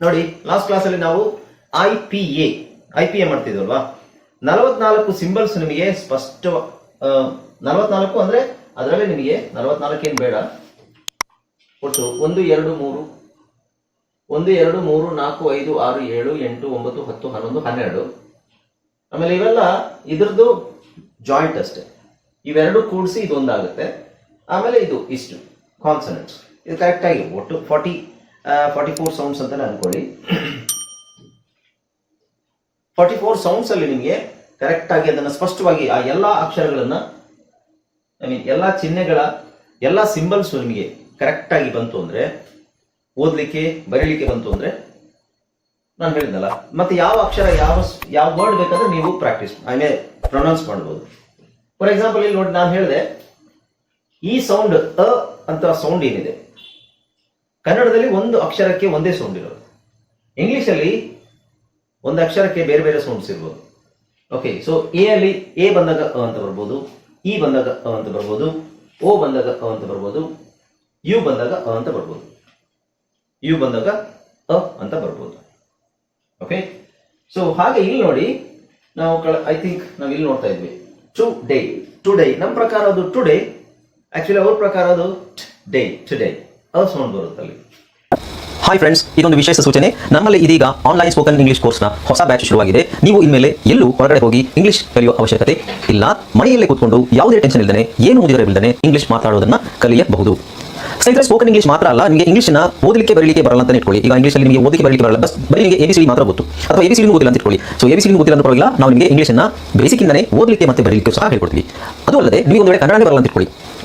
ನೋಡಿ ಲಾಸ್ಟ್ ಕ್ಲಾಸಲ್ಲಿ ನಾವು I P A I P A ಮಾಡ್ತಿದ್ವಲ್ವಾ? ನಲವತ್ನಾಲ್ಕು ಸಿಂಬಲ್ಸ್ ನಿಮಗೆ ಸ್ಪಷ್ಟ ನಲವತ್ನಾಲ್ಕು ಅಂದ್ರೆ ಅದರಲ್ಲಿ ನಿಮಗೆ ನಲವತ್ನಾಲ್ಕು ಏನು ಬೇಡ? ಒಟ್ಟು ಒಂದು, ಎರಡು, ಮೂರು. ಒಂದು, ಎರಡು, ಮೂರು, ನಾಲ್ಕು, ಐದು, ಆರು, ಏಳು, ಎಂಟು, ಒಂಬತ್ತು, ಹತ್ತು, ಹನ್ನೊಂದು, ಹನ್ನೆರಡು. ಆಮೇಲೆ ಇವೆಲ್ಲ ಇದ್ರದ್ದು ಜಾಯಿಂಟ್ ಅಷ್ಟೇ. ಇವೆರಡು ಕೂಡಿಸಿ ಇದೊಂದಾಗುತ್ತೆ. ಆಮೇಲೆ ಇದು ಇಷ್ಟು ಕಾನ್ಸನೆಂಟ್ಸ್ ಇದು ಕರೆಕ್ಟ್ ಆಗಿ ಒಟ್ಟು ಫಾರ್ಟಿ ಫಾರ್ಟಿ ಫೋರ್ ಸೌಂಡ್ಸ್ ನಾನು ಅನ್ಕೊಳ್ಳಿ. ಫಾರ್ಟಿ ಫೋರ್ ಸೌಂಡ್ಸ್ ಅಲ್ಲಿ ನಿಮಗೆ ಕರೆಕ್ಟ್ ಆಗಿ ಅದನ್ನು ಸ್ಪಷ್ಟವಾಗಿ ಆ ಎಲ್ಲ ಅಕ್ಷರಗಳನ್ನ ಐ ಮೀನ್ ಎಲ್ಲ ಚಿಹ್ನೆಗಳ, ಎಲ್ಲ ಸಿಂಬಲ್ಸ್ ನಿಮಗೆ ಕರೆಕ್ಟ್ ಆಗಿ ಬಂತು ಅಂದ್ರೆ, ಓದ್ಲಿಕ್ಕೆ, ಬರೀಲಿಕ್ಕೆ ಬಂತು ಅಂದ್ರೆ ನಾನು ಹೇಳಿದ್ನಲ್ಲ. ಮತ್ತೆ ಯಾವ ಅಕ್ಷರ, ಯಾವ ಯಾವ ವರ್ಡ್ ಬೇಕಾದ್ರೆ ನೀವು ಪ್ರಾಕ್ಟೀಸ್ ಐ ಮೇ ಪ್ರೊನೌನ್ಸ್ ಮಾಡ್ಬೋದು. ಫಾರ್ ಎಕ್ಸಾಂಪಲ್ ಇಲ್ಲಿ ನೋಡಿ ನಾನು ಹೇಳಿದೆ, ಈ ಸೌಂಡ್ ಅ ಅಂತ ಸೌಂಡ್ ಏನಿದೆ? ಕನ್ನಡದಲ್ಲಿ ಒಂದು ಅಕ್ಷರಕ್ಕೆ ಒಂದೇ ಸೌಂಡ್ ಇರೋದು. ಇಂಗ್ಲಿಷಲ್ಲಿ ಒಂದು ಅಕ್ಷರಕ್ಕೆ ಬೇರೆ ಬೇರೆ ಸೌಂಡ್ಸ್ ಇರ್ಬೋದು. ಓಕೆ ಸೊ ಎ ಅಲ್ಲಿ ಎ ಬಂದಾಗ ಅಂತ ಬರ್ಬೋದು ಇ ಬಂದಾಗ ಅಂತ ಬರ್ಬೋದು ಓ ಬಂದಾಗ ಅಂತ ಬರ್ಬೋದು ಯು ಬಂದಾಗ ಅ ಅಂತ ಬರ್ಬೋದು. ಯು ಬಂದಾಗ ಅ ಅಂತ ಬರ್ಬೋದು. ಓಕೆ ಸೊ ಹಾಗೆ ಇಲ್ಲಿ ನೋಡಿ, ನಾವು ಐ ಥಿಂಕ್ ನಾವು ಇಲ್ಲಿ ನೋಡ್ತಾ ಇದ್ವಿ. ಟು ಡೇ ಟು ಡೇ ನಮ್ಮ ಪ್ರಕಾರ ಅದು ಟು ಡೇ ಆಕ್ಚುಲಿ ಅವ್ರ ಪ್ರಕಾರ ಅದು day to day hi friends ಇದೊಂದು ವಿಶೇಷ ಸೂಚನೆ. ನಮ್ಮಲ್ಲಿ ಇದೀಗ ಆನ್ಲೈನ್ ಸ್ಪೋಕನ್ ಇಂಗ್ಲಿಷ್ ಕೋರ್ಸ್ನ ಹೊಸ ಬ್ಯಾಚ್ ಶುರುವಾಗಿದೆ. ನೀವು ಇನ್ಮೇಲೆ ಎಲ್ಲೂ ಹೊರಗಡೆ ಹೋಗಿ ಇಂಗ್ಲಿಷ್ ಕಲಿಯುವ ಅವಶ್ಯಕತೆ ಇಲ್ಲ. ಮನೆಯಲ್ಲೇ ಕೂತ್ಕೊಂಡು ಯಾವುದೇ ಟೆನ್ಷನ್ ಇಲ್ಲದೆ ಏನು ಓದಿರಬಿಲ್ಲದೆ ಇಂಗ್ಲಿಷ್ ಮಾತಾಡೋದನ್ನ ಕಲಿಯಬಹುದು. ಸ್ನೇಹಿತರೆ ಸ್ಪೋಕನ್ ಇಂಗ್ಲಿಷ್ ಮಾತ್ರ ಅಲ್ಲ, ನಿಮಗೆ ಇಂಗ್ಲಿಷ್ನ ಓದಲಿಕ್ಕೆ ಬರಲಿಕ್ಕೆ ಬರಲ್ಲ ಅಂತ ಇಟ್ಕೊಳ್ಳಿ. ಈಗ ಇಂಗ್ಲಿಷ್ ನಿಮಗೆ ಓದಲಿಕ್ಕೆ ಬರಲಿಕ್ಕೆ ಬರಲ್ಲ. ಬಸ್ ಬರೀ ನಿಮಗೆ ಎ ಬಿ ಸಿ ಮಾತ್ರ ಗೊತ್ತು. ಅಥವಾ ಎ ಬಿ ಸಿ ಓದಿಲ್ಲ ಅಂತ ಇಟ್ಕೊಳ್ಳಿ. ಸೊ ಎ ಬಿ ಸಿ ಅಂತ ಪರವಾಗಿಲ್ಲ. ನಾವು ನಿಮಗೆ ಇಂಗ್ಲಿಷ್ನ ಬೇಸಿಕ್ಕಿಂದನೇ ಓದಲಿಕ್ಕೆ ಮತ್ತೆ ಬರಲಿಕ್ಕೆ ಸಹ ಹೇಳ್ಕೊಡ್ತೀವಿ. ಅದು ಅಲ್ಲದೆ, ನಿಮಗೆ ಒಂದು ವೇಳೆ ಕನ್ನಡನೇ ಬರಲ್ಲ ಅಂತ ಇಟ್ಕೊಳ್ಳಿ.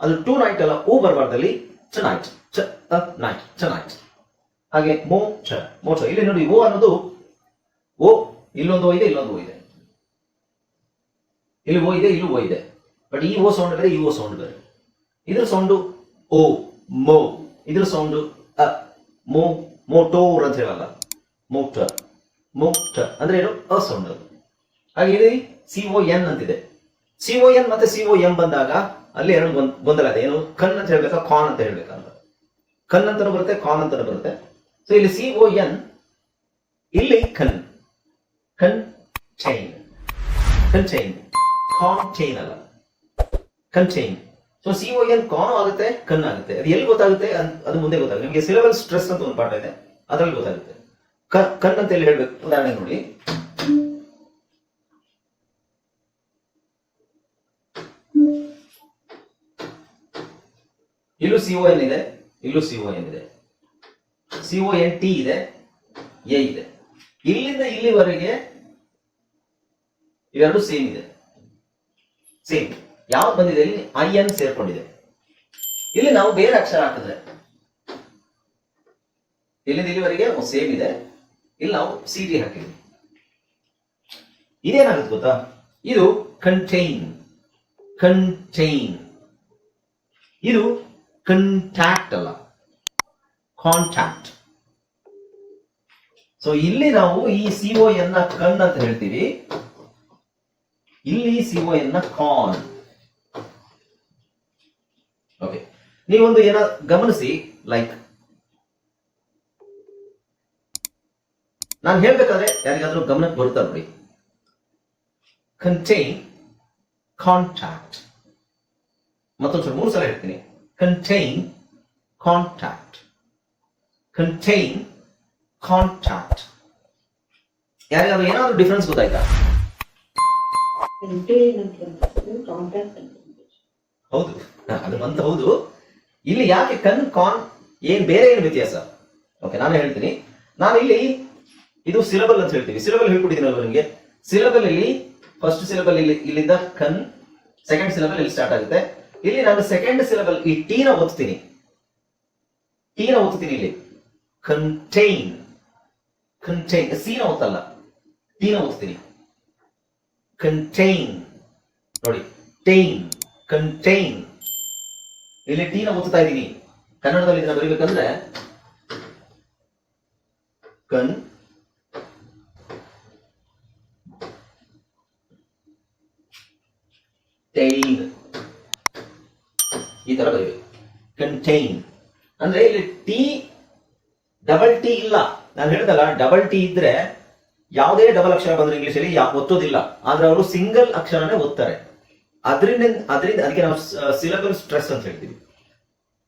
ಅದು ಟು ನೈಟ್ ಅಲ್ಲ ಓ ಬರಬಾರ್ದಲ್ಲಿ ಚ ನೈಟ್ ಚ ನೈಟ್ ಚ ಹಾಗೆ ಮೋ ಚ ಮೋ ಚ ಇಲ್ಲಿ ನೋಡಿ ಓ ಅನ್ನೋದು ಓ ಇಲ್ಲೊಂದು ಓ ಇದೆ, ಇಲ್ಲೊಂದು ಓ ಇದೆ. ಇಲ್ಲಿ ಓ ಇದೆ, ಇಲ್ಲೂ ಓ ಇದೆ. ಬಟ್ ಈ ಓ ಸೌಂಡ್ ಬೇರೆ ಈ ಓ ಸೌಂಡ್ ಬೇರೆ ಇದ್ರ ಸೌಂಡು ಓ ಮೋ. ಇದ್ರ ಸೌಂಡು ಅ, ಮೋ ಮೋಟೋರ್ ಅಂತ ಹೇಳಲ್ಲ. ಮೋಟ ಮೋಟ ಅಂದ್ರೆ ಏನು? ಅ ಸೌಂಡ್ ಅದು. ಹಾಗೆ ಇಲ್ಲಿ ಸಿ ಒ ಎನ್ ಅಂತಿದೆ. ಸಿ ಒ ಎನ್ ಮತ್ತೆ ಸಿ ಒ ಎಂ ಬಂದಾಗ ಅಲ್ಲಿ ಗೊಂದ್- ಗೊಂದಲ ಇದೆ. ಏನು ಕನ್ ಅಂತ ಹೇಳ್ಬೇಕಾ, ಕಾನ್ ಅಂತ ಹೇಳ್ಬೇಕಾ ಅಂತ. ಕನ್ ಅಂತಾನು ಬರುತ್ತೆ, ಕಾನ್ ಅಂತಾನು ಬರುತ್ತೆ. ಸೊ ಇಲ್ಲಿ ಸಿ ಓ ಎನ್ ಇಲ್ಲಿ ಕನ್ ಕನ್ ಚೈನ್ ಕನ್ ಚೈನ್ ಕಾನ್ ಚೈನ್ ಅಲ್ಲ. Con chain so C O N con ಆಗುತ್ತೆ ಕನ್ ಆಗುತ್ತೆ. ಅದು ಎಲ್ಲಿ ಗೊತ್ತಾಗುತ್ತೆ ಅದು ಮುಂದೆ ಗೊತ್ತಾಗುತ್ತೆ. ನಿಮಗೆ ಸಿಲೆಬಲ್ ಸ್ಟ್ರೆಸ್ ಅಂತ ಒಂದು ಪಾಠ ಇದೆ. ಅದರಲ್ಲಿ ಗೊತ್ತಾಗುತ್ತೆ. ಕನ್ ಅಂತ ಹೇಳಿ ಹೇಳ್ಬೇಕು. ಉದಾಹರಣೆ ನೋಡಿ. ಇಲ್ಲೂ ಸಿ ಎನ್ ಇದೆ, ಇಲ್ಲೂ ಸಿ ಎನ್ ಇದೆ. ಸಿ ಎನ್ ಟಿ ಇದೆ ಎ ಇದೆ. ಇಲ್ಲಿಂದ ಇಲ್ಲಿವರೆಗೆ ಇವೆರಡು ಸೇಮ್ ಇದೆ. ಸೇಮ್ ಯಾವ್ದು ಬಂದಿದೆ? ಇಲ್ಲಿ ಐ ಎನ್ ಸೇರ್ಕೊಂಡಿದೆ. ಇಲ್ಲಿ ನಾವು ಬೇರೆ ಅಕ್ಷರ ಹಾಕಿದ್ರೆ, ಇಲ್ಲಿಂದ ಇಲ್ಲಿವರೆಗೆ ಸೇಮ್ ಇದೆ. ಇಲ್ಲಿ ನಾವು ಸಿ ಟಿ ಹಾಕಿದ್ವಿ. ಇದೇನಾಗುತ್ತೆ ಗೊತ್ತಾ? ಇದು ಕಂಟೈನ್ ಕಂಟೈನ್ ಇದು ಕಂಟ್ಯಾಕ್ಟ್ ಅಲ್ಲ. ಕಾಂಟ್ಯಾಕ್ಟ್ ಸೊ ಇಲ್ಲಿ ನಾವು ಈ ಸಿಒ ಎನ್ನ ಕಣ್ ಅಂತ ಹೇಳ್ತೀವಿ. ಇಲ್ಲಿ ಸಿಒ ಯನ್ನ ನ ಕಾನ್ ಓಕೆ ನೀವೊಂದು ಏನ ಗಮನಿಸಿ ಲೈಕ್ ನಾನು ಹೇಳ್ಬೇಕಾದ್ರೆ ಯಾರಿಗಾದ್ರೂ ಗಮನಕ್ಕೆ ಬರುತ್ತಾ ನೋಡಿ. ಕಂಟೈನ್ ಕಾಂಟ್ಯಾಕ್ಟ್ ಮತ್ತೊಂದ್ಸಲ ಮೂರು ಸಲ ಹೇಳ್ತೀನಿ. Contain contact. Contain contact. ಯಾರಿಗಾದ್ರೂ ಏನಾದ್ರು ಡಿಫ್ರೆನ್ಸ್ ಗೊತ್ತಾಯ್ತಾ. ಹೌದು. ಅದು ಬಂತ ಹೌದು. ಇಲ್ಲಿ ಯಾಕೆ ಕನ್ ಕಾನ್ ಏನ್ ಬೇರೆ ಏನು ವ್ಯತ್ಯಾಸ? ಓಕೆ ನಾನು ಹೇಳ್ತೀನಿ. ನಾನು ಇಲ್ಲಿ ಇದು ಸಿಲಬಲ್ ಅಂತ ಹೇಳ್ತೀವಿ ಸಿಲಬಲ್ ಹೇಳ್ಕೊಟ್ಟಿದ್ದೀನಲ್ವ ನಿಮಗೆ? ಸಿಲಬಲ್ ಇಲ್ಲಿ ಫಸ್ಟ್ ಸಿಲಬಲ್ ಇಲ್ಲಿ ಇಲ್ಲಿಂದ ಕನ್ ಸೆಕೆಂಡ್ ಸಿಲಬಲ್ ಇಲ್ಲಿ ಸ್ಟಾರ್ಟ್ ಆಗುತ್ತೆ. ಇಲ್ಲಿ ನಾನು ಸೆಕೆಂಡ್ ಸಿಲಬಲ್ ಈ ಟೀನ ಓದ್ತೀನಿ. ಟೀನ ಓದ್ತೀನಿ ಇಲ್ಲಿ. ಕಂಟೈನ್ ಕಂಟೈನ್ ಸೀನ ಓದ್ತಲ್ಲ. ಟೀನ ಓದ್ತೀನಿ. ಕಂಟೈನ್ ನೋಡಿ. ಟೈನ್ ಕಂಟೈನ್ ಇಲ್ಲಿ ಟೀನ ಓದ್ತಾ ಇದ್ದೀನಿ. ಕನ್ನಡದಲ್ಲಿ ಇದನ್ನ ಬರೀಬೇಕಂದ್ರೆ ಕನ್ ಟೈನ್ ಈ ತರ ಬರೀಬೇಕು ಕಂಟೈನ್ ಅಂದ್ರೆ ಇಲ್ಲಿ ಟಿ ಡಬಲ್ ಟಿ ಇಲ್ಲ. ನಾನು ಹೇಳ್ದಲ್ಲ ಡಬಲ್ ಟಿ ಇದ್ರೆ ಯಾವುದೇ ಡಬಲ್ ಅಕ್ಷರ ಬಂದ್ರೆ ಇಂಗ್ಲಿಷ್ ಅಲ್ಲಿ ಒತ್ತೋದಿಲ್ಲ. ಆದ್ರೆ ಅವರು ಸಿಂಗಲ್ ಅಕ್ಷರನೇ ಒತ್ತಾರೆ. ಅದರಿಂದ ಅದರಿಂದ ಅದಕ್ಕೆ ನಾವು ಸಿಲಬಲ್ ಸ್ಟ್ರೆಸ್ ಅಂತ ಹೇಳ್ತೀವಿ.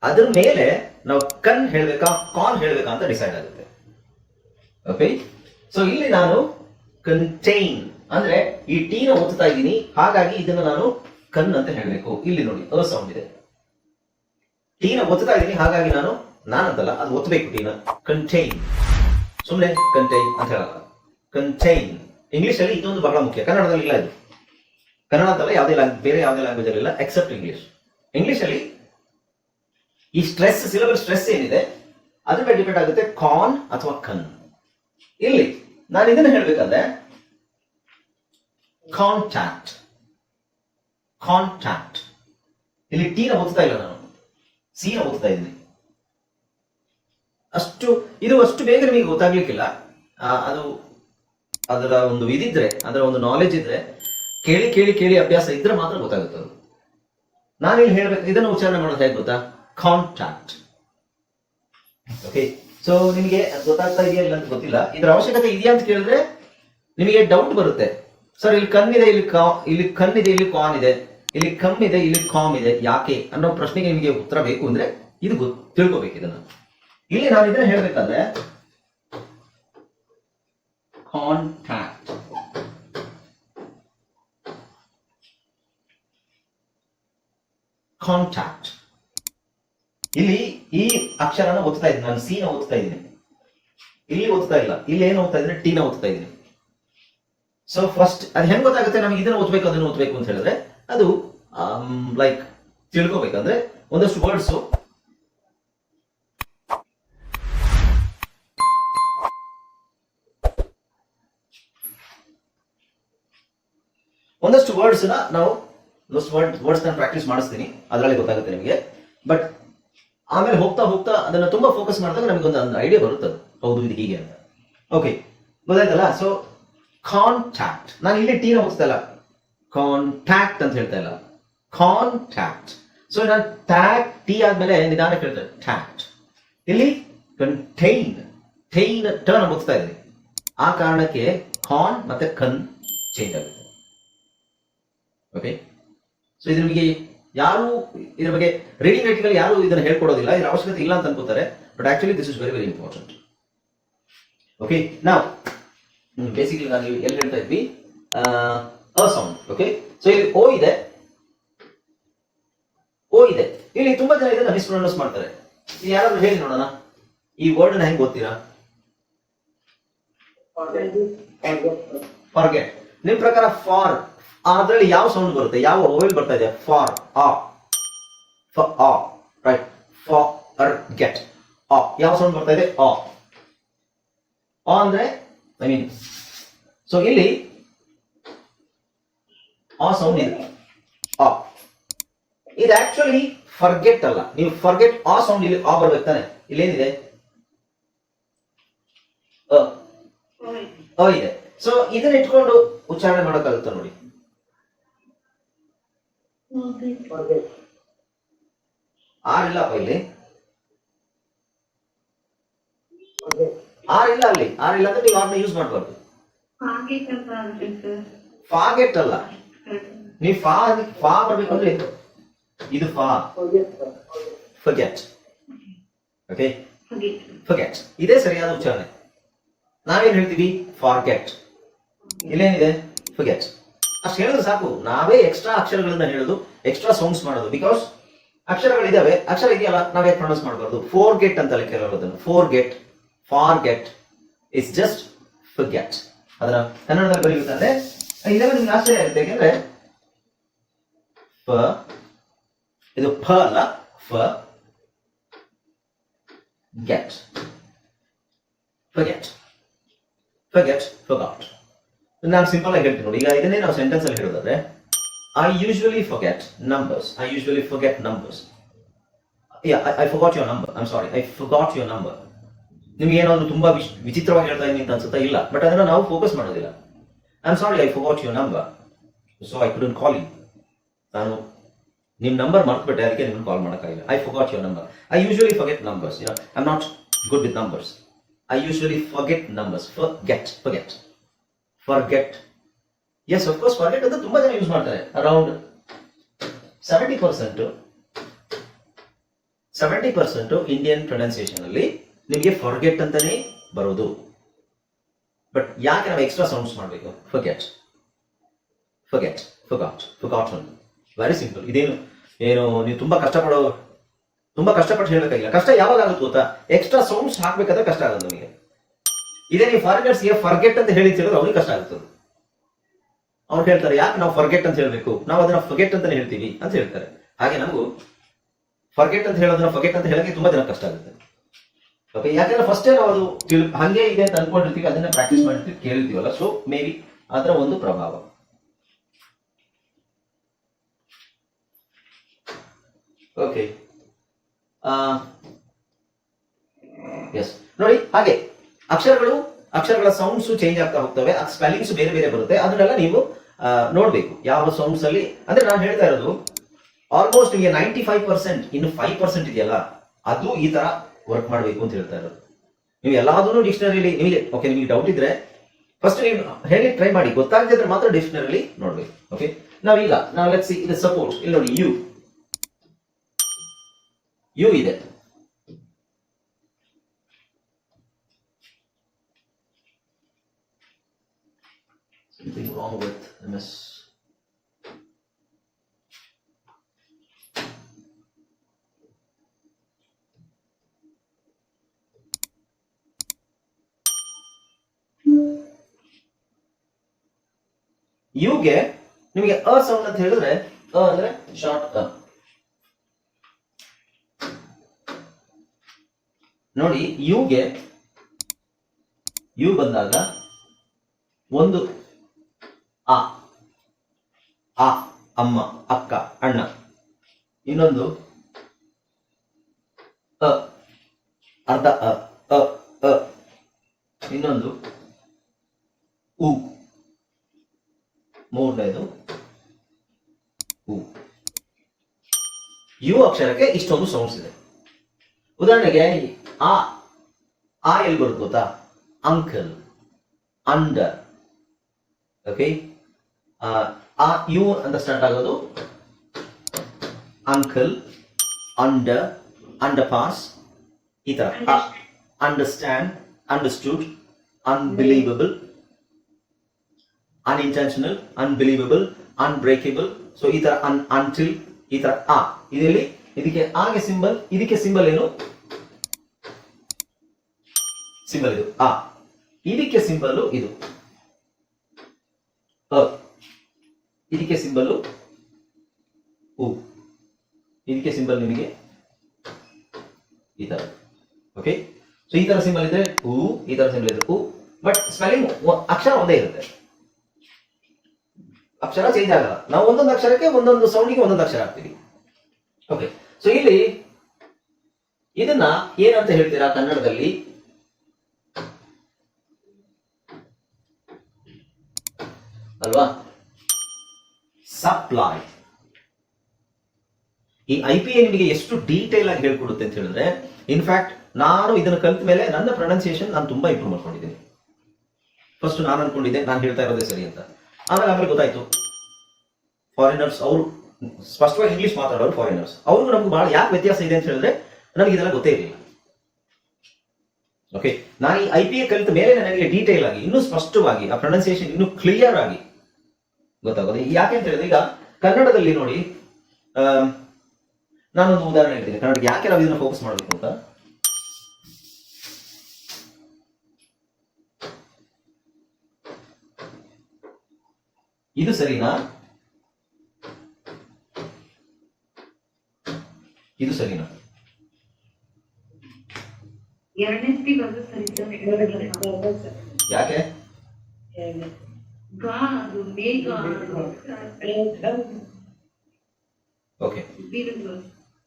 ಅದ್ರ ಮೇಲೆ ನಾವು ಕನ್ ಹೇಳ್ಬೇಕಾ ಕಾನ್ ಹೇಳ್ಬೇಕಾ ಅಂತ ಡಿಸೈಡ್ ಆಗುತ್ತೆ. ಓಕೆ ಸೊ ಇಲ್ಲಿ ನಾನು ಕಂಟೈನ್ ಅಂದ್ರೆ ಈ ಟೀನ ಒತ್ತುತ್ತಾ ಇದ್ದೀನಿ. ಹಾಗಾಗಿ ಇದನ್ನ ನಾನು ಕನ್ ಅಂತ ಹೇಳಬೇಕು. ಇಲ್ಲಿ ನೋಡಿ ಅ ಸೌಂಡ್ ಇದೆ. ಟೀನ ಒತ್ತಾ ಇದ್ದೀನಿ, ಹಾಗಾಗಿ ನಾನು ನಾನಂತಲ್ಲ, ಅದು ಒತ್ತಬೇಕು ಟೀನ. ಕಂಟೈನ್ ಸುಮ್ಮನೆ ಕಂಟೈನ್ ಅಂತ ಹೇಳಲ್ಲ. ಕಂಟೈನ್ ಇಂಗ್ಲಿಷ್ ಅಲ್ಲಿ ಇದೊಂದು ಬಹಳ ಮುಖ್ಯ. ಕನ್ನಡದಲ್ಲಿ ಇಲ್ಲ ಇದು. ಕನ್ನಡ ಅಂತಲ್ಲ ಯಾವುದೇ ಬೇರೆ ಯಾವುದೇ ಲ್ಯಾಂಗ್ವೇಜ್ ಅಲ್ಲಿ ಇಲ್ಲ ಎಕ್ಸೆಪ್ಟ್ ಇಂಗ್ಲಿಷ್ ಇಂಗ್ಲಿಷ್ ಅಲ್ಲಿ ಈ ಸ್ಟ್ರೆಸ್ ಸಿಲಬಲ್ ಸ್ಟ್ರೆಸ್ ಏನಿದೆ, ಅದ್ರ ಮೇಲೆ ಡಿಪೆಂಡ್ ಆಗುತ್ತೆ ಕಾನ್ ಅಥವಾ ಕನ್ ಇಲ್ಲಿ ನಾನು ಇದನ್ನ ಹೇಳ್ಬೇಕಾದ್ರೆ ಕಾಂಟ್ಯಾಕ್ಟ್ ಕಾಂಟ್ಯಾಕ್ಟ್ ಇಲ್ಲಿ ಟೀನ ಓದ್ತಾ ಇಲ್ಲ ನಾನು. ಸಿನ ಓದ್ತಾ ಇದ್ದೀನಿ. ಅಷ್ಟು, ಇದು ಅಷ್ಟು ಬೇಗ ನಿಮಗೆ ಗೊತ್ತಾಗ್ಲಿಕ್ಕಿಲ್ಲ. ಅದು ಅದರ ಒಂದು ಇದಿದ್ರೆ, ಅದರ ಒಂದು ನಾಲೆಜ್ ಇದ್ರೆ, ಕೇಳಿ ಕೇಳಿ ಕೇಳಿ ಅಭ್ಯಾಸ ಇದ್ರೆ ಮಾತ್ರ ಗೊತ್ತಾಗುತ್ತೆ ಅದು. ನಾನಿಲ್ಲಿ ಹೇಳ್ಬೇಕು, ಇದನ್ನು ಉಚ್ಚಾರಣೆ ಮಾಡೋದು ಹೇಗೆ ಗೊತ್ತಾ? ಕಾಂಟ್ಯಾಕ್ಟ್ ಓಕೆ ಸೊ ನಿಮಗೆ ಗೊತ್ತಾಗ್ತಾ ಇದೆಯಾ ಇಲ್ಲ ಅಂತ ಗೊತ್ತಿಲ್ಲ. ಇದ್ರ ಅವಶ್ಯಕತೆ ಇದೆಯಾ ಅಂತ ಕೇಳಿದ್ರೆ ನಿಮಗೆ ಡೌಟ್ ಬರುತ್ತೆ. ಸರ್ ಇಲ್ಲಿ ಕಣ್ಣಿದೆ, ಇಲ್ಲಿ ಕಾ, ಇಲ್ಲಿ ಕಣ್ಣಿದೆ, ಇಲ್ಲಿ ಕಾನ್ ಇದೆ ಇಲ್ಲಿ ಕಮ್ ಇದೆ, ಇಲ್ಲಿ ಕಾಮ್ ಇದೆ. ಯಾಕೆ ಅನ್ನೋ ಪ್ರಶ್ನೆಗೆ ನಿಮಗೆ ಉತ್ತರ ಬೇಕು ಅಂದ್ರೆ ಇದು ತಿಳ್ಕೋಬೇಕು ಇದನ್ನ. ಇಲ್ಲಿ ನಾನು ಇದನ್ನ ಹೇಳ್ಬೇಕಾದ್ರೆ ಕಾಂಟ್ಯಾಕ್ಟ್ ಕಾಂಟ್ಯಾಕ್ಟ್ ಇಲ್ಲಿ ಈ ಅಕ್ಷರನ ಓದ್ತಾ ಇದ್ದೀನಿ. ನಾನು ಸಿ ನ ಓದ್ತಾ ಇದ್ದೀನಿ. ಇಲ್ಲಿ ಓದ್ತಾ ಇಲ್ಲ. ಇಲ್ಲಿ ಏನು ಓದ್ತಾ ಇದ್ದೀನಿ? ಟಿ ನ ಓದ್ತಾ ಇದ್ದೀನಿ. ಸೊ ಫಸ್ಟ್ ಅದು ಹೆಂಗ್ ಗೊತ್ತಾಗುತ್ತೆ? ನಮ್ಗೆ ಇದನ್ನ ಓದ್ಬೇಕು, ಅದನ್ನ ಓದ್ಬೇಕು ಅಂತ ಹೇಳಿದ್ರೆ ಅದು ಲೈಕ್ ತಿಳ್ಕೊಬೇಕಂದ್ರೆ ಒಂದಷ್ಟು ವರ್ಡ್ಸ್ ಒಂದಷ್ಟು ವರ್ಡ್ಸ್ನ ನಾವು ವರ್ಡ್ ವರ್ಡ್ಸ್ ನಾನು ಪ್ರಾಕ್ಟೀಸ್ ಮಾಡಿಸ್ತೀನಿ. ಅದರಲ್ಲಿ ಗೊತ್ತಾಗುತ್ತೆ ನಿಮಗೆ. ಬಟ್ ಆಮೇಲೆ ಹೋಗ್ತಾ ಹೋಗ್ತಾ ಅದನ್ನ ತುಂಬಾ ಫೋಕಸ್ ಮಾಡಿದಾಗ ನಮಗೆ ಒಂದು ಐಡಿಯಾ ಬರುತ್ತೆ ಹೌದು, ಇದು ಹೀಗೆ ಅಂತ. ಓಕೆ ಗೊತ್ತಾಯ್ತಲ್ಲ? ಸೊ ಕಾಂಟ್ಯಾಕ್ಟ್ ನಾನು ಇಲ್ಲಿ ಟೀನ ಹೋಗ್ತಾ ಇಲ್ಲ ಕಾಂಟ್ಯಾಕ್ಟ್ ಅಂತ ಹೇಳ್ತಾ ಇಲ್ಲ. ಕಾಂಟ್ಯಾಕ್ಟ್ ಸೊ ನಾನು ಟ್ಯಾಕ್ ಟಿ ಆದ್ಮೇಲೆ ನಿಧಾನ ಹೇಳ್ತೇನೆ ಟ್ಯಾಕ್ಟ್ ಇಲ್ಲಿ ಕಂಟೈನ್ ಟೈನ್ ಟರ್ನ್ ಮುಗಿಸ್ತಾ ಇದ್ದೀನಿ ಆ ಕಾರಣಕ್ಕೆ ಕಾನ್ ಮತ್ತೆ ಕನ್ ಚೇಂಜ್ ಆಗುತ್ತೆ. ಓಕೆ ಸೊ ಇದ್ರ ನಿಮಗೆ ಯಾರು ಇದ್ರ ಬಗ್ಗೆ ರೀಡಿಂಗ್ ರೈಟಿಂಗ್ ಯಾರು ಇದನ್ನ ಹೇಳ್ಕೊಡೋದಿಲ್ಲ. ಇದರ ಅವಶ್ಯಕತೆ ಇಲ್ಲ ಅಂತ ಅನ್ಕೋತಾರೆ. But actually this is very very important okay ನಾವು ಬೇಸಿಕಲಿ ನಾನು ಎಲ್ಲಿ ಹೇಳ್ತಾ ಇದ್ವಿ? ಸೌಂಡ್ ಓಕೆ ಸೊ ಇಲ್ಲಿ ಓ ಇದೆ. ಓ ಇದೆ. ಇಲ್ಲಿ ತುಂಬಾ ಜನ ಇದನ್ನ ಮಿಸ್ಪ್ರೊನೌನ್ಸ್ ಮಾಡ್ತಾರೆ. ಯಾರಾದ್ರೂ ಹೇಳಿ ನೋಡೋಣ. ಈ ವರ್ಡ್ನ ಹೆಂಗ್ ಓದ್ತೀರಾ ಫಾರ್ಗೆಟ್ ನಿಮ್ ಪ್ರಕಾರ ಫಾರ್, ಅದ್ರಲ್ಲಿ ಯಾವ ಸೌಂಡ್ ಬರುತ್ತೆ? ಯಾವ ಓವೆಲ್ ಬರ್ತಾ ಇದೆ? ಫಾರ್, ಆ. ಫ, ಆ. ರೈಟ್ ಫಾರ್ ಗೆಟ್ ಆ. ಯಾವ ಸೌಂಡ್ ಬರ್ತಾ ಇದೆ? ಆ. ಅಂದ್ರೆ ಐ ಮೀನ್ ಸೊ ಇಲ್ಲಿ ಆ ಸೌಂಡ್ ಇದೆ. ಆ. ಇದು ಆಕ್ಚುಲಿ ಫರ್ಗೆಟ್ ಅಲ್ಲ. ನೀವು ಫರ್ಗೆಟ್ ಆ ಸೌಂಡ್ ಇಲ್ಲಿ ಆ ಬರ್ಬೇಕು ತಾನೆ. ಇಲ್ಲೇನಿದೆ? ಅ. ಇದೆ. ಸೊ ಇದನ್ನ ಇಟ್ಕೊಂಡು ಉಚ್ಚಾರಣೆ ಮಾಡೋಕ್ಕಾಗುತ್ತೆ ನೋಡಿ. ಆರ್ ಇಲ್ಲಪ್ಪ ಇಲ್ಲಿ ಆರ್ ಇಲ್ಲ. ಅಲ್ಲಿ. ಆರ್ ಇಲ್ಲ ಅಂದ್ರೆ ನೀವು ಆರ್ನ ಯೂಸ್ ಮಾಡಬಾರ್ದು. ಫಾಗೆಟ್ ಅಲ್ಲ. ನೀವು ಫಾ ಫಾ ಬರ್ಬೇಕು ಅಂದ್ರೆ ಇದು. ಫಾ. ಫರ್ಗೆಟ್ ಓಕೆ ಫಗ್ಯಾಚ್ ಇದೇ ಸರಿಯಾದ ಉಚ್ಚಾರಣೆ. ನಾವೇನ್ ಹೇಳ್ತೀವಿ? ಫಾರ್ಗೆಟ್ ಇಲ್ಲೇನಿದೆ? ಫಗ್ಯಾಚ್ ಅಷ್ಟು ಹೇಳಿದ್ರೆ ಸಾಕು. ನಾವೇ ಎಕ್ಸ್ಟ್ರಾ ಅಕ್ಷರಗಳನ್ನ ಹೇಳೋದು ಎಕ್ಸ್ಟ್ರಾ ಸೌಂಡ್ಸ್ ಮಾಡೋದು. ಬಿಕಾಸ್ ಅಕ್ಷರಗಳಿದಾವೆ. ಅಕ್ಷರ ಇದೆಯಲ್ಲ, ನಾವೇ ಪ್ರೊನೌನ್ಸ್ ಮಾಡಬಾರ್ದು. ಫೋರ್ ಗೆಟ್ ಅಂತ ಕೆಲವರು for get for get it's just forget ಅದರ ಕನ್ನಡದಲ್ಲಿ ಬರೀಬೇಕಂದ್ರೆ ಇದೆಲ್ಲ ನಿಮ್ಗೆ ಆಶ್ಚರ್ಯ ಆಗುತ್ತೆ. ಯಾಕೆಂದ್ರೆ ಫ ಇದು ಫ ಅಲ್ಲ, forget forget forget forgot ನಾನು ಸಿಂಪಲ್ ಆಗಿ ಹೇಳ್ತೀನಿ ನೋಡಿ. ಈಗ ಇದನ್ನೇ ನಾವು ಸೆಂಟೆನ್ಸ್ ಅಲ್ಲಿ ಹೇಳೋದಾದ್ರೆ I usually forget numbers I usually forget numbers I forgot your number I'm sorry I forgot your number ನಿಮ್ಗೆ ಏನೋ ಒಂದು ತುಂಬಾ ವಿಚಿತ್ರವಾಗಿ ಹೇಳ್ತಾ ಇದ್ದೀನಿ ಅಂತ ಅನ್ಸುತ್ತಾ? ಇಲ್ಲ. ಬಟ್ ಅದನ್ನ ನಾವು ಫೋಕಸ್ ಮಾಡೋದಿಲ್ಲ. I am sorry I forgot your number so I couldn't call you ನಾನು ನಿಮ್ಮ ನಂಬರ್ ಮರ್ತ್ಬಿಟ್ಟೆ, ಅದಕ್ಕೆ ನಿಮ್ಗೆ ಕಾಲ್ ಮಾಡೋಕ್ಕಾಗಿಲ್ಲ I forgot your number I usually forget numbers you I not good with numbers I usually forget numbers forget forget forget yes of course forget ಅಂತ ತುಂಬಾ ಜನ use ಮಾಡ್ತಾರೆ. Around seventy percent seventy percent Indian ಪ್ರೊನೌನ್ಸಿಯೇಷನಲ್ಲಿ ನಿಮಗೆ forget ಅಂತಲೇ ಬರೋದು. But ಯಾಕೆ ನಾವು extra sounds ಮಾಡಬೇಕು? ಫುಗೆಟ್ ಫುಗೆಟ್ ಫುಗಾಟ್ ಫುಗಾಟ್ ಒಂದು ವೆರಿ ಸಿಂಪಲ್ ಇದೇನು? ಏನು, ನೀವು ತುಂಬಾ ಕಷ್ಟಪಡೋ, ತುಂಬಾ ಕಷ್ಟಪಟ್ಟು ಹೇಳಬೇಕಾಗಿಲ್ಲ ಕಷ್ಟ ಯಾವಾಗ ಆಗುತ್ತೆ ಗೊತ್ತಾ? ಎಕ್ಸ್ಟ್ರಾ ಸೌಂಡ್ಸ್ ಹಾಕ್ಬೇಕಾದ್ರೆ ಕಷ್ಟ ಆಗುತ್ತೆ ನಮಗೆ. ಇದೇ ನೀವು ಫಾರಿನರ್ಸ್ಗೆ ಫರ್ಗೆಟ್ ಅಂತ ಹೇಳಿ ಹೇಳಿದ್ರೆ ಅವ್ರಿಗೆ ಕಷ್ಟ ಆಗುತ್ತೆ. ಅವ್ರು ಹೇಳ್ತಾರೆ, ಯಾಕೆ ನಾವು ಫರ್ಗೆಟ್ ಅಂತ ಹೇಳಬೇಕು? ನಾವು ಅದನ್ನ ಫಗೆಟ್ ಅಂತಾನೆ ಹೇಳ್ತೀವಿ ಅಂತ ಹೇಳ್ತಾರೆ. ಹಾಗೆ ನಮಗೂ ಫರ್ಗೆಟ್ ಅಂತ ಹೇಳೋದನ್ನ ಫಗೆಟ್ ಅಂತ ಹೇಳಕ್ಕೆ ತುಂಬಾ ಜನ ಕಷ್ಟ ಆಗುತ್ತೆ. ಓಕೆ ಯಾಕಂದ್ರೆ ಫಸ್ಟ್ ನಾವು ಅದು ತಿಳ್ ಹಂಗೆ ಇದೆ ಅಂತ ಅನ್ಕೊಂಡಿರ್ತೀವಿ ಅದನ್ನ ಪ್ರಾಕ್ಟೀಸ್ ಮಾಡಿರ್ತೀವಿ ಕೇಳ್ತೀವಲ್ಲ ಸೊ ಮೇ ಬಿ ಅದರ ಒಂದು ಪ್ರಭಾವ. ಓಕೆ ಎಸ್ ನೋಡಿ ಹಾಗೆ ಅಕ್ಷರಗಳು ಅಕ್ಷರಗಳ ಸೌಂಡ್ಸ್ ಚೇಂಜ್ ಆಗ್ತಾ ಹೋಗ್ತವೆ ಸ್ಪೆಲ್ಲಿಂಗ್ಸ್ ಬೇರೆ ಬೇರೆ ಬರುತ್ತೆ ಅದನ್ನೆಲ್ಲ ನೀವು ಆ, ನೋಡ್ಬೇಕು. ಯಾವ ಸೌಂಡ್ಸ್ ಅಲ್ಲಿ ಅಂದ್ರೆ ನಾನು ಹೇಳ್ತಾ ಇರೋದು ಆಲ್ಮೋಸ್ಟ್ ನೈಂಟಿ ಫೈವ್ ಪರ್ಸೆಂಟ್ ಇನ್ನು ಫೈವ್ ಪರ್ಸೆಂಟ್ ಇದೆಯಲ್ಲ ಅದು ಈ ತರ ವರ್ಕ್ ಮಾಡಬೇಕು ಅಂತ ಹೇಳ್ತಾ ಇರೋದು. ನೀವು ಎಲ್ಲಾದ್ರೂ ಡಿಕ್ಷನರಿಲಿ ನಿಮಗೆ ಓಕೆ ನಿಮಗೆ ಡೌಟ್ ಇದ್ರೆ ಫಸ್ಟ್ ನೀವು ಹೇಳಿ ಟ್ರೈ ಮಾಡಿ ಗೊತ್ತಾಗದಿದ್ರೆ ಮಾತ್ರ ಡಿಕ್ಷನರಿಲಿ ನೋಡ್ಬೇಕು ಓಕೆ ನಾವೀಗ, ನಾವು ಲೆಟ್ಸ್ ಇದು ಸಪೋರ್ಟ್ ಇಲ್ಲಿ ನೋಡಿ ಯು ಯು ಇದೆ. Something wrong M MS. ಯುಗೆ ನಿಮಗೆ ಅ ಸೌಂಡ್ ಅಂತ ಹೇಳಿದ್ರೆ, ಅ ಅಂದ್ರೆ ಶಾರ್ಟ್ ಅ. ನೋಡಿ, ಯುಗೆ, ಯು ಬಂದಾಗ ಒಂದು ಆ ಅ, ಅಮ್ಮ, ಅಕ್ಕ, ಅಣ್ಣ. ಇನ್ನೊಂದು ಅ, ಅರ್ಧ ಅ ಅ ಅ. ಇನ್ನೊಂದು ಉ ಮೂರನೇದು ಉ ಅಕ್ಷರಕ್ಕೆ ಇಷ್ಟೊಂದು ಸೌಂಡ್ಸ್ ಇದೆ. ಉದಾಹರಣೆಗೆ ಆ ಆ ಎಲ್ಲಿ ಬರುತ್ತೆ ಗೊತ್ತಾ? ಅಂಕಲ್, ಅಂಡರ್ ಓಕೆ ಆ ಯು ಅಂತ ಸ್ಟಾರ್ಟ್ ಆಗೋದು. ಅಂಕಲ್, ಅಂಡರ್ ಅಂಡರ್ ಪಾಸ್ ಈ ತರ. Understand understood unbelievable unintentional unbelievable unbreakable so ಈ ತರ ಅನ್ ಅಂಟಿಲ್ ಈ ತರ. ಆ ಇದರಲ್ಲಿ ಇದಕ್ಕೆ ಆಗೆ ಸಿಂಬಲ್ ಇದಕ್ಕೆ ಸಿಂಬಲ್ ಏನು? ಸಿಂಬಲ್ ಇದು. ಆ, ಇದಕ್ಕೆ ಸಿಂಬಲ್ ಇದು. ಅ ಇದಕ್ಕೆ ಸಿಂಬಲ್ ಉ ಇದಕ್ಕೆ ಸಿಂಬಲ್ ನಿಮಗೆ ಈ ತರ. ಓಕೆ ಸೊ ಈ ತರ ಸಿಂಬಲ್ ಇದ್ರೆ ಉ, ಈ ತರ ಸಿಂಬಲ್ ಇದ್ರೆ ಉ. ಬಟ್ ಸ್ಪೆಲ್ಲಿಂಗ್ ಅಕ್ಷರ ಒಂದೇ ಇರುತ್ತೆ. ಅಕ್ಷರ ಚೇಂಜ್ ಆಗಲ್ಲ. ನಾವು ಒಂದೊಂದು ಅಕ್ಷರಕ್ಕೆ ಒಂದೊಂದು ಸೌಂಡಿಗೆ ಒಂದೊಂದು ಅಕ್ಷರ ಹಾಕ್ತೀವಿ. ಓಕೆ ಸೊ ಇಲ್ಲಿ ಇದನ್ನ ಏನಂತ ಹೇಳ್ತೀರಾ ಕನ್ನಡದಲ್ಲಿ? ಅಲ್ವಾ? ಸಪ್ಲೈ ಈ ಐ ಪಿ ಎ ನಿಮಗೆ ಎಷ್ಟು ಡೀಟೇಲ್ ಆಗಿ ಹೇಳ್ಕೊಡುತ್ತೆ ಅಂತ ಹೇಳಿದ್ರೆ ಇನ್ಫ್ಯಾಕ್ಟ್ ನಾನು ಇದನ್ನು ಕಲಿತ ಮೇಲೆ ನನ್ನ ಪ್ರೊನೌನ್ಸಿಯೇಷನ್ ನಾನು ತುಂಬಾ ಇಂಪ್ರೂವ್ ಮಾಡ್ಕೊಂಡಿದ್ದೀನಿ. ಫಸ್ಟ್ ನಾನು ಅನ್ಕೊಂಡಿದ್ದೆ, ನಾನು ಹೇಳ್ತಾ ಇರೋದೇ ಸರಿ ಅಂತ. ಆಮೇಲೆ ಆಮೇಲೆ ಗೊತ್ತಾಯ್ತು. ಫಾರಿನರ್ಸ್ ಅವರು ಸ್ಪಷ್ಟವಾಗಿ ಇಂಗ್ಲಿಷ್ ಮಾತಾಡೋರು ಫಾರಿನರ್ಸ್ ಅವ್ರಿಗೂ ನಮ್ಗೆ ಬಹಳ ಯಾಕೆ ವ್ಯತ್ಯಾಸ ಇದೆ ಅಂತ ಹೇಳಿದ್ರೆ ನನಗೆ ಇದೆಲ್ಲ ಗೊತ್ತೇ ಇರಲಿಲ್ಲ. ಓಕೆ ನಾನು ಈ ಐ ಪಿ ಎ ಕಲಿತ ಮೇಲೆ ನನಗೆ ಡೀಟೇಲ್ ಆಗಿ, ಇನ್ನೂ ಸ್ಪಷ್ಟವಾಗಿ, ಆ ಪ್ರೊನೌನ್ಸಿಯೇಷನ್ ಇನ್ನೂ ಕ್ಲಿಯರ್ ಆಗಿ ಗೊತ್ತಾಗೋದು. ಯಾಕೆ ಅಂತ ಹೇಳಿದ್ರೆ ಈಗ ಕನ್ನಡದಲ್ಲಿ ನೋಡಿ ನಾನೊಂದು ಉದಾಹರಣೆ ಹೇಳ್ತೀನಿ. ಕನ್ನಡಕ್ಕೆ ಯಾಕೆ ನಾವು ಇದನ್ನ ಫೋಕಸ್ ಮಾಡಬೇಕು ಅಂತ? ಇದು ಸರಿನಾ? ಇದು ಸರಿನಾ? ಯಾಕೆ? ಗಾ ಅದು ಮೇಘ ಓಕೆ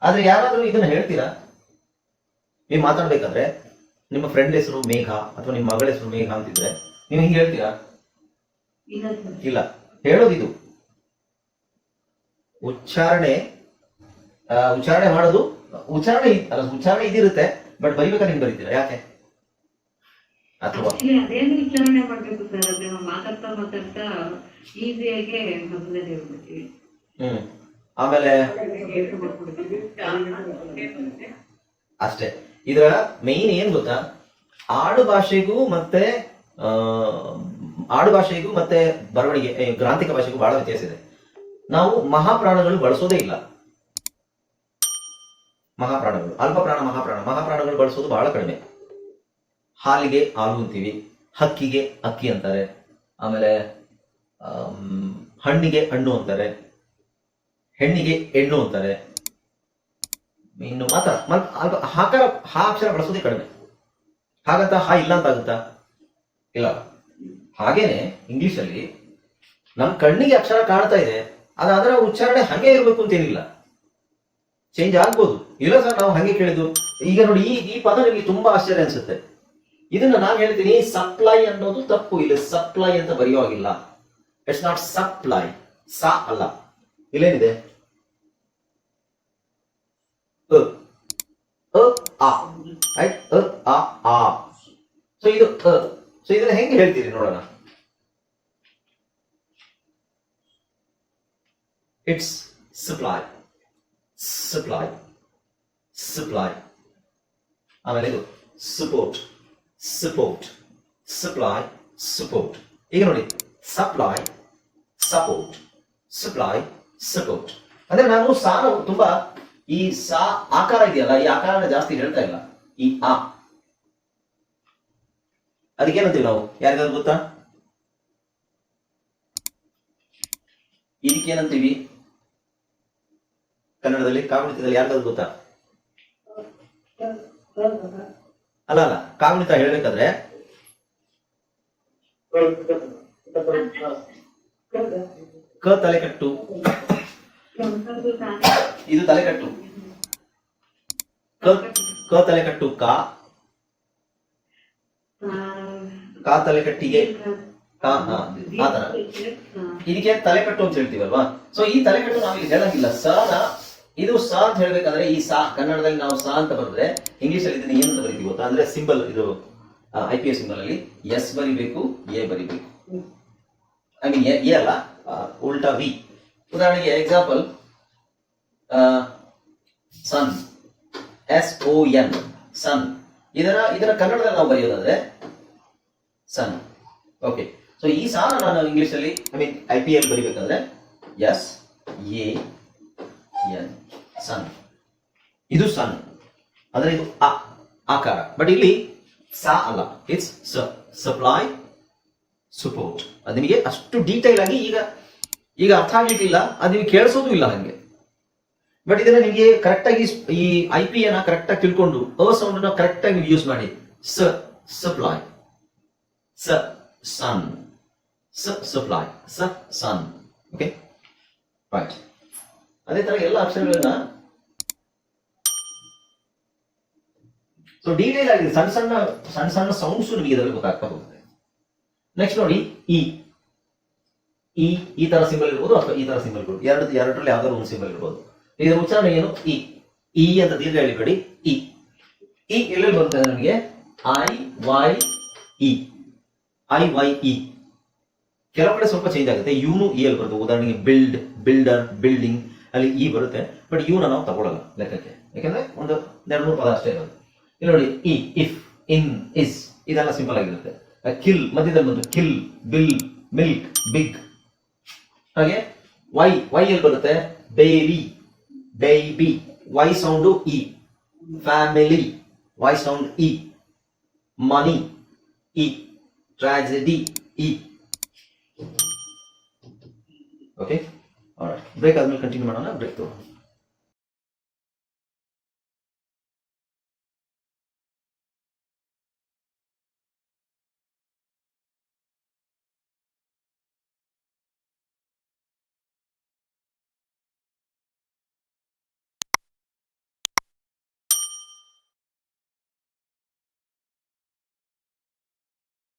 ಆದ್ರೆ ಯಾರಾದ್ರೂ ಇದನ್ನ ಹೇಳ್ತೀರಾ? ನೀವು ಮಾತಾಡ್ಬೇಕಾದ್ರೆ ನಿಮ್ಮ ಫ್ರೆಂಡ್ ಹೆಸರು ಮೇಘ ಅಥವಾ ನಿಮ್ಮ ಮಗಳ ಹೆಸರು ಮೇಘ ಅಂತಿದ್ರೆ ನೀವು ಹಿಂಗೆ ಹೇಳ್ತೀರಾ? ಇಲ್ಲ. ಹೇಳೋದಿದು. ಉಚ್ಚಾರಣೆ ಉಚ್ಚಾರಣೆ ಮಾಡೋದು ಉಚ್ಚಾರಣೆ ಅಲ್ಲ ಉಚ್ಚಾರಣೆ ಇದಿರುತ್ತೆ ಬಟ್ ಬರಿಬೇಕಾ ನಿಮ್ಗೆ ಬರೀತೀರಾ ಯಾಕೆ? ಅಥವಾ? ಮಾಡ್ಬೇಕು ಸರ್ ಮಾತಾಡ್ತಾ ಮಾತಾಡ್ತಾ ಈಸಿಯಾಗಿ ಹ್ಮ್. ಆಮೇಲೆ? ಅಷ್ಟೇ. ಇದರ ಮೇನ್ ಏನ್ ಗೊತ್ತಾ? ಆಡು ಭಾಷೆಗೂ ಮತ್ತೆ ಆ, ಆಡು ಭಾಷೆಗೂ ಮತ್ತೆ ಬರವಣಿಗೆ ಗ್ರಾಂಥಿಕ ಭಾಷೆಗೂ ಬಹಳ ವ್ಯತ್ಯಾಸ ಇದೆ. ನಾವು ಮಹಾಪ್ರಾಣಗಳು ಬಳಸೋದೇ ಇಲ್ಲ. ಮಹಾಪ್ರಾಣಗಳು ಅಲ್ಪ ಪ್ರಾಣ ಮಹಾಪ್ರಾಣ ಮಹಾಪ್ರಾಣಗಳು ಬಳಸೋದು ಬಹಳ ಕಡಿಮೆ. ಹಾಲಿಗೆ ಹಾಲು ಅಂತೀವಿ ಹಕ್ಕಿಗೆ ಅಕ್ಕಿ ಅಂತಾರೆ ಆಮೇಲೆ ಆಮ್, ಹಣ್ಣಿಗೆ ಹಣ್ಣು ಅಂತಾರೆ ಹೆಣ್ಣಿಗೆ ಹೆಣ್ಣು ಅಂತಾರೆ. ಇನ್ನು ಮಾತ್ರ ಮತ್ ಅಲ್ಪ ಹಾಕಾರ ಹಾ ಅಕ್ಷರ ಬಳಸೋದೇ ಕಡಿಮೆ. ಹಾಗಂತ ಹಾ ಇಲ್ಲ ಅಂತ ಆಗುತ್ತಾ? ಇಲ್ಲ. ಹಾಗೇನೆ ಇಂಗ್ಲಿಷ್ ಅಲ್ಲಿ ನಮ್ ಕಣ್ಣಿಗೆ ಅಕ್ಷರ ಕಾಣ್ತಾ ಇದೆ, ಅದು ಅದರ ಉಚ್ಚಾರಣೆ ಹಂಗೆ ಇರ್ಬೇಕು ಅಂತ ಏನಿಲ್ಲ ಚೇಂಜ್ ಆಗ್ಬೋದು. ಇಲ್ಲ ಸರ್, ನಾವು ಹಂಗೆ ಕೇಳಿದ್ದು. ಈಗ ನೋಡಿ, ಈ ಈ ಪದ ನಿಮಗೆ ತುಂಬಾ ಆಶ್ಚರ್ಯ ಅನ್ಸುತ್ತೆ. ಇದನ್ನ ನಾನು ಹೇಳ್ತೀನಿ ಸಪ್ಲೈ ಅನ್ನೋದು ತಪ್ಪು. ಇಲ್ಲಿ ಸಪ್ಲೈ ಅಂತ ಬರೆಯುವಾಗಿಲ್ಲ ಇಟ್ಸ್ ನಾಟ್ ಸಪ್ಲೈ ಸಾ ಅಲ್ಲ. ಇಲ್ಲೇನಿದೆ? ಅ ಆ. ರೈಟ್ ಅ, ಆ ಆ. ಸೊ ಇದು ಅ. ಸೊ ಇದನ್ನ ಹೆಂಗೆ ಹೇಳ್ತೀರಿ ನೋಡೋಣ? ಇಟ್ಸ್ ಸಪ್ಲೈ ಸಪ್ಲೈ ಸಪ್ಲೈ ಆಮೇಲೆ ಇದು ಸಪೋರ್ಟ್ ಸಪೋರ್ಟ್ ಸಪ್ಲೈ ಸಪೋರ್ಟ್ ಈಗ ನೋಡಿ ಸಪ್ಲೈ ಸಪೋರ್ಟ್ ಸಪ್ಲೈ ಸಪೋರ್ಟ್ ಅಂದ್ರೆ ನಾನು ಸಾರು ತುಂಬಾ ಈ ಸಾ ಆಕಾರ ಇದೆಯಲ್ಲ, ಈ ಆಕಾರನ ಜಾಸ್ತಿ ಹೇಳ್ತಾ ಇಲ್ಲ. ಈ ಆ. ಅದಕ್ಕೇನಂತೀವಿ ನಾವು? ಯಾರಿಗಾದ್ರು ಗೊತ್ತಾ? ಇದಕ್ಕೇನಂತೀವಿ ಕನ್ನಡದಲ್ಲಿ ಕಾಗುಣಿತದಲ್ಲಿ ಯಾರಿಗಾದ್ರು ಗೊತ್ತಾ? ಅಲ್ಲ ಅಲ್ಲ ಕಾಗುಣಿತ ಹೇಳ್ಬೇಕಾದ್ರೆ ಕ ತಲೆಕಟ್ಟು ಇದು ತಲೆಕಟ್ಟು ಕ ಕ ತಲೆಕಟ್ಟು ಕಾ. ಕಾ ತಲೆಕಟ್ಟಿಗೆ ಕಾ ಹಾ ಆ ತರ. ಇದಕ್ಕೆ ತಲೆಕಟ್ಟು ಅಂತ ಹೇಳ್ತೀವಲ್ವಾ? ಸೊ ಈ ತಲೆಕಟ್ಟು ನಾವು ಇಲ್ಲಿ ಹೇಳಂಗಿಲ್ಲ. ಸ ಇದು ಸ ಅಂತ ಹೇಳ್ಬೇಕಂದ್ರೆ ಈ ಸಾ ಕನ್ನಡದಲ್ಲಿ ನಾವು ಸಾ ಅಂತ ಬರೆದ್ರೆ ಇಂಗ್ಲಿಷ್ ಅಲ್ಲಿ ಇದನ್ನ ಏನಂತ ಬರೀತೀವಿ ಗೊತ್ತಾ? ಅಂದ್ರೆ ಸಿಂಬಲ್ ಇದು ಐ ಪಿ ಎಸ್ ಸಿಂಬಲ್ ಅಲ್ಲಿ ಎಸ್ ಬರಿಬೇಕು ಎ ಬರಿಬೇಕು. ಐ ಮೀನ್ ಎ ಅಲ್ಲ ಉಲ್ಟಾ ವಿ. ಉದಾಹರಣೆಗೆ example sun S O N sun ಇದರ ಇದರ ಕನ್ನಡದಲ್ಲಿ ನಾವು ಬರೆಯೋದಾದ್ರೆ ಸನ್ ಓಕೆ ಸೊ ಈ ಸಾಲ ನಾನು ಇಂಗ್ಲಿಷ್ ಅಲ್ಲಿ I mean I P L ಬರಿಬೇಕಂದ್ರೆ S A N sun ಇದು ಸನ್ ಅಂದ್ರೆ ಇದು ಅ ಆಕಾರ. ಬಟ್ ಇಲ್ಲಿ ಸಾ ಅಲ್ಲ. ಇಟ್ಸ್ ಸ ಸಪ್ಲೈ ಸಪೋರ್ಟ್ ಅದು ನಿಮಗೆ ಅಷ್ಟು ಡೀಟೇಲ್ ಆಗಿ ಈಗ ಈಗ ಅರ್ಥ ಆಗ್ಲಿಕ್ಕಿಲ್ಲ. ಅದು ನಿಮಗೆ ಕೇಳಿಸೋದು ಇಲ್ಲ ಹಂಗೆ. ಬಟ್ ಇದನ್ನ ನಿಮಗೆ ಕರೆಕ್ಟ್ ಆಗಿ ಈ ಐ ಪಿ ಅನ್ನ ಕರೆಕ್ಟ್ ಆಗಿ ತಿಳ್ಕೊಂಡು ಅ ಸೌಂಡ್ ಕರೆಕ್ಟ್ ಆಗಿ ಯೂಸ್ ಮಾಡಿ. ಸ ಸಪ್ಲೈ ಸ ಸನ್ ಸ ಸಪ್ಲೈ ಸ ಸನ್ ಓಕೆ ರೈಟ್ ಅದೇ ತರ ಎಲ್ಲ ಅಕ್ಷರಗಳನ್ನ ಸೊ ಡೀಟೇಲ್ ಆಗಿದೆ. ಸಣ್ಣ ಸಣ್ಣ ಸಣ್ಣ ಸಣ್ಣ ಸೌಂಡ್ಸ್ ನಿಮಗೆ ಇದರಲ್ಲಿ ಗೊತ್ತಾಗ್ತಾ ಹೋಗುತ್ತೆ. ನೆಕ್ಸ್ಟ್ ನೋಡಿ ಇ ಇ ಈ ತರ ಸಿಂಬಲ್ ಇರ್ಬೋದು ಅಥವಾ ಈ ತರ ಸಿಂಬಲ್ ಇರ್ಬೋದು. ಎರಡು, ಎರಡರಲ್ಲಿ ಯಾವ್ದಾದ್ರು ಒಂದು ಸಿಂಬಲ್ ಇರ್ಬೋದು. ಇದರ ಉಚ್ಚಾರಣೆ ಏನು? ಇ ಇ ಅಂತ ದೀರ್ಘ ಹೇಳಿಬೇಡಿ ಇ ಇ ಎಲ್ಲೆಲ್ಲಿ ಬರುತ್ತೆ ನಮಗೆ? I Y E I Y E. ಕೆಲವು ಕಡೆ ಸ್ವಲ್ಪ ಚೇಂಜ್ ಆಗುತ್ತೆ. ಯುನು ಇ ಅಲ್ಲಿ ಬರುತ್ತೆ. ಉದಾಹರಣೆಗೆ ಬಿಲ್ಡ್ ಬಿಲ್ಡರ್ ಬಿಲ್ಡಿಂಗ್ ಅಲ್ಲಿ ಇ ಬರುತ್ತೆ. ಬಟ್ ಯುನ ನಾವು ತಗೊಳ್ಳಲ್ಲ ಲೆಕ್ಕಕ್ಕೆ. ಯಾಕಂದ್ರೆ ಒಂದು ಎರಡು ಮೂರು ಪದ ಅಷ್ಟೇ ಇರೋದು. ಇಲ್ಲಿ ನೋಡಿ ಇ ಇಫ್ ಇನ್ ಇಸ್ ಇದೆಲ್ಲ ಸಿಂಪಲ್ ಆಗಿರುತ್ತೆ. ಕಿಲ್ ಮಧ್ಯದಲ್ಲಿ ಬಂದು ಕಿಲ್ ಬಿಲ್ ಮಿಲ್ಕ್ ಬಿಗ್ ಹಾಗೆ ವೈ ವೈ ಎಲ್ಲಿ ಬರುತ್ತೆ ಬೇಬಿ ಬೇಬಿ ವೈ ಸೌಂಡು ಇ ಫ್ಯಾಮಿಲಿ ವೈ ಸೌಂಡ್ ಇ ಮನಿ ಇ ಟ್ರಾಜಿಡಿ ಇ ಓಕೆ ಬ್ರೇಕ್ ಆದ್ಮೇಲೆ ಕಂಟಿನ್ಯೂ ಮಾಡೋಣ? ಬ್ರೇಕ್ ತಗೊಳ್ಳೋಣ